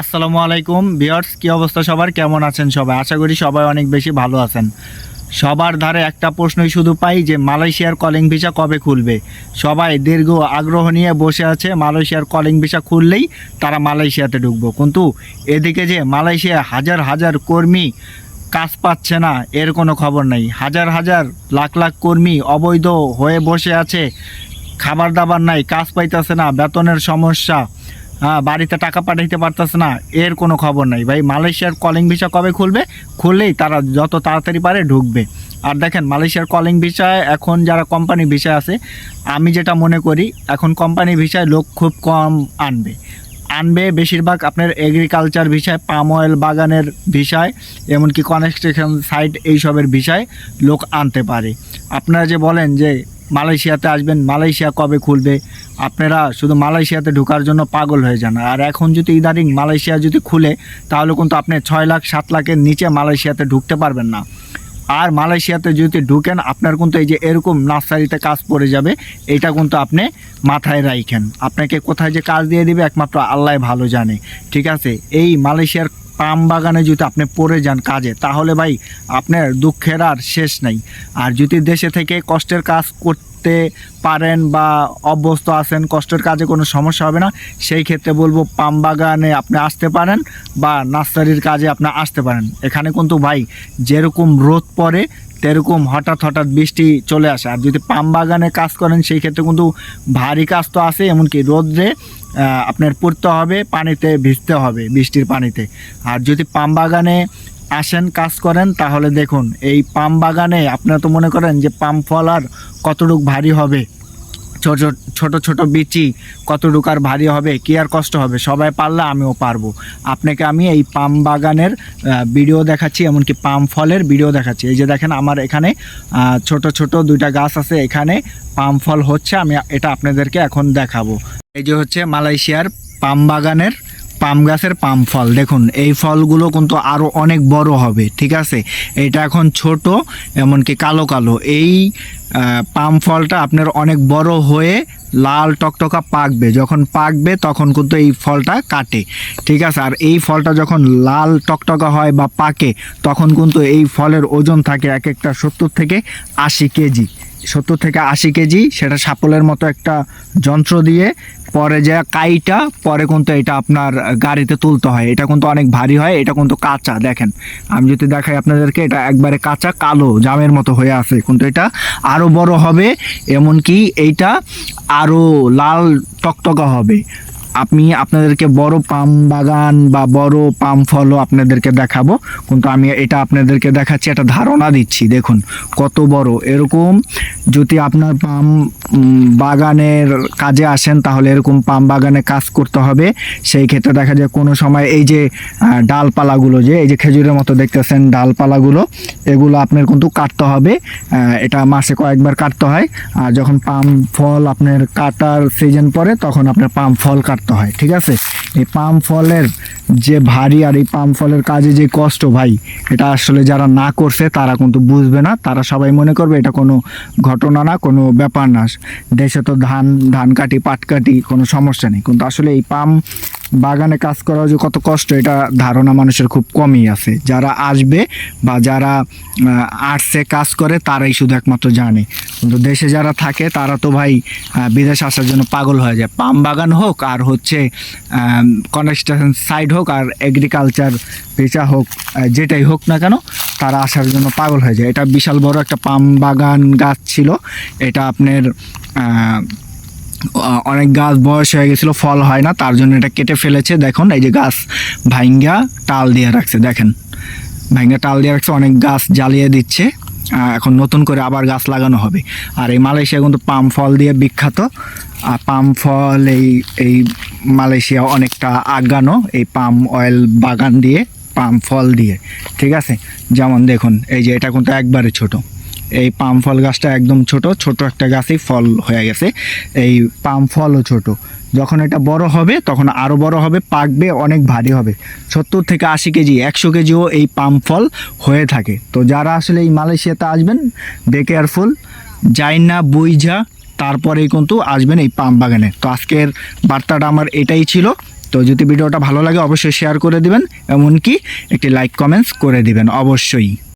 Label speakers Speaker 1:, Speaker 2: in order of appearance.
Speaker 1: আসসালামু আলাইকুম বিয়ার্স কি অবস্থা সবার? কেমন আছেন সবাই? আশা করি সবাই অনেক বেশি ভালো আছেন। সবার ধারে একটা প্রশ্নই শুধু পাই যে, মালয়েশিয়ার কলিং ভিসা কবে খুলবে? সবাই দীর্ঘ আগ্রহ নিয়ে বসে আছে, মালয়েশিয়ার কলিং ভিসা খুললেই তারা মালয়েশিয়াতে ঢুকবো। কিন্তু এদিকে যে মালয়েশিয়া হাজার হাজার কর্মী কাজ পাচ্ছে না, এর কোনো খবর নেই। হাজার হাজার লাখ লাখ কর্মী অবৈধ হয়ে বসে আছে, খাবার দাবার নাই, কাজ পাইতেছে না, বেতনের সমস্যা। হ্যাঁ বাড়িতে টাকা পাঠাইতে পারতাস না, এর কোনো খবর নাই। ভাই, মালয়েশিয়ার কলিং ভিসা কবে খুলবে? খুললেই তারা যত তাড়াতাড়ি পারে ঢুকবে। আর দেখেন, মালয়েশিয়ার কলিং ভিসায় এখন যারা কোম্পানি ভিসায় আছে, আমি যেটা মনে করি, এখন কোম্পানি ভিসায় লোক খুব কম আনবে। আনবে বেশিরভাগ আপনার এগ্রিকালচার ভিসায় পাম অয়েল বাগানের ভিসায় এমনকি কনস্ট্রাকশন সাইট এইসবের ভিসায় লোক আনতে পারে। আপনারা যে বলেন যে মালয়েশিয়াতে আসবেন, মালয়েশিয়া কবে খুলবে? আপনারা শুধু মালয়েশিয়াতে ঢোকার জন্য পাগল হয়ে যান। আর এখন যদি ইদানিং মালয়েশিয়া যদি খুলে, তাহলে কিন্তু আপনি ছয় লাখ, সাত লাখের নিচে মালয়েশিয়াতে ঢুকতে পারবেন না। আর মালয়েশিয়াতে যদি ঢুকেন, আপনার কিন্তু এই যে এরকম নার্সারিতে কাজ পড়ে যাবে, এটা কিন্তু আপনি মাথায় রাখেন আপনাকে কোথায় যে কাজ দিয়ে দিবে, একমাত্র আল্লাহ ভালো জানে। ঠিক আছে? এই মালয়েশিয়ার পাম বাগানে যদি আপনি পড়ে যান কাজে, তাহলে ভাই আপনার দুঃখের আর শেষ নাই। আর যদি দেশে থেকে কষ্টের কাজ করতে পারেন বা অভ্যস্ত আছেন, কষ্টের কাজে কোনো সমস্যা হবে না। সেই ক্ষেত্রে বলব, পাম বাগানে আপনি আসতে পারেন বা নার্সারির কাজে আপনি আসতে পারেন। এখানে কিন্তু ভাই, যেরকম রোদ পড়ে, তেরকম হঠাৎ হঠাৎ বৃষ্টি চলে আসে। আর যদি পাম বাগানে কাজ করেন, সেই ক্ষেত্রে কিন্তু ভারী কাজ তো আছে, এমনকি রোদ্রে আপনার পড়তে হবে, পানিতে ভিজতে হবে বৃষ্টির পানিতে। আর যদি পাম বাগানে আসেন, কাজ করেন, তাহলে দেখুন, এই পাম বাগানে আপনারা তো মনে করেন যে পাম ফল আর কতটুক ভারী হবে, ছোট ছোট ছোট বিচি কতটুকু আর ভারী হবে, কি আর কষ্ট হবে, সবাই পারলে আমিও পারব। আপনাকে আমি এই পাম বাগানের ভিডিও দেখাচ্ছি, এমনকি পাম ফলের ভিডিও দেখাচ্ছি। এই যে দেখেন, আমার এখানে ছোট ছোট দুইটা গাছ আছে, এখানে পাম ফল হচ্ছে, আমি এটা আপনাদেরকে এখন দেখাবো। এই যে হচ্ছে মালয়েশিয়ার পাম বাগানের পাম গাছের পাম ফল। দেখুন, এই ফলগুলো কিন্তু আরও অনেক বড় হবে, ঠিক আছে? এটা এখন ছোট, এমনকি কালো কালো। এই পাম ফলটা আপনার অনেক বড় হয়ে লাল টকটকা পাকবে। যখন পাকবে, তখন কিন্তু এই ফলটা কাটে, ঠিক আছে? আর এই ফলটা যখন লাল টকটকা হয় বা পাকে, তখন কিন্তু এই ফলের ওজন থাকে এক একটা সত্তর থেকে আশি কেজি সত্তর থেকে আশি কেজি, সেটা সাপলের মতো একটা যন্ত্র দিয়ে, পরে যে কাইটা, পরে কিন্তু এটা আপনার গাড়িতে তুলতে হয়। এটা কিন্তু অনেক ভারী হয়, এটা কিন্তু কাঁচা, দেখেন। আমি যদি দেখাই আপনাদেরকে, এটা একবারে কাঁচা, কালো, জামের মতো হয়ে আছে। কিন্তু এটা আরও বড় হবে, এমনকি এইটা আরও লাল টকটকা হবে। আমি আপনাদেরকে বড় পাম বাগান বা বড় পাম ফলও আপনাদেরকে দেখাবো। কিন্তু আমি এটা আপনাদেরকে দেখাচ্ছি, একটা ধারণা দিচ্ছি। দেখুন, কত বড়। এরকম যদি আপনার পাম বাগানের কাজে আসেন, তাহলে এরকম পাম বাগানে কাজ করতে হবে। সেই ক্ষেত্রে দেখা যায় কোনো সময় এই যে ডালপালাগুলো যে, এই যে খেজুরের মতো দেখতেছেন ডালপালাগুলো, এগুলো আপনার কিন্তু কাটতে হবে। এটা মাসে কয়েকবার কাটতে হয়। আর যখন পাম ফল আপনার কাটার সিজন পরে তখন আপনার পাম ফল কাটতে হয়, ঠিক আছে? এই পাম ফলের যে ভারী আর এই পাম ফলের কাজে যে কষ্ট ভাই, এটা আসলে যারা না করছে, তারা কিন্তু বুঝবে না। তারা সবাই মনে করবে, এটা কোনো ঘটনা না, কোনো ব্যাপার না। দেশে তো ধান ধান কাটি পাট কাটি কোনো সমস্যা নেই। কিন্তু আসলে এই পাম বাগানে কাজ করা যে কত কষ্ট, এটা ধারণা মানুষের খুব কমই আছে। যারা আসবে বা যারা আর্টসে কাজ করে, তারাই শুধু একমাত্র জানে। কিন্তু দেশে যারা থাকে, তারা তো ভাই বিদেশ আসার জন্য পাগল হয়ে যায়। পাম বাগান হোক, আর হচ্ছে কনস্ট্রাকশন সাইড হোক, আর এগ্রিকালচার পেঁচা হোক যেটাই হোক না কেন, তারা আসার জন্য পাগল হয়ে যায়। এটা বিশাল বড় একটা পাম বাগান গাছ ছিল। এটা আপনার অনেক গাছ বয়স হয়ে গেছিল, ফল হয় না, তার জন্য এটা কেটে ফেলেছে। দেখুন, এই যে গাছ ভাইঙ্গা টাল দিয়ে রাখছে, দেখেন। ভাইঙ্গা টাল দিয়ে রাখছে, অনেক গাছ জ্বালিয়ে দিচ্ছে এখন নতুন করে আবার গাছ লাগানো হবে। আর এই মালয়েশিয়া কিন্তু পাম ফল দিয়ে বিখ্যাত। আর পাম ফল এই এই মালয়েশিয়া অনেকটা আগানো এই পাম অয়েল বাগান দিয়ে, পাম ফল দিয়ে, ঠিক আছে? যেমন দেখুন, এই যে এটা কিন্তু একবারে ছোট। এই পাম ফল গাছটা একদম ছোট ছোট একটা গাছেই ফল হয়ে গেছে। এই পাম ফলও ছোট। যখন এটা বড় হবে, তখন আরও বড় হবে, পাকবে, অনেক ভারী হবে। সত্তর থেকে আশি কেজি, একশো কেজিও এই পাম ফল হয়ে থাকে। তো যারা আসলে এই মালয়েশিয়াতে আসবেন বে কেয়ারফুল যাই না বুইঝা, তারপরেই কিন্তু আসবেন এই পাম বাগানে। তো আজকের বার্তাটা আমার এটাই ছিল। তো যদি ভিডিওটা ভালো লাগে, অবশ্যই শেয়ার করে দিবেন। এমনকি একটি লাইক কমেন্টস করে দিবেন, অবশ্যই।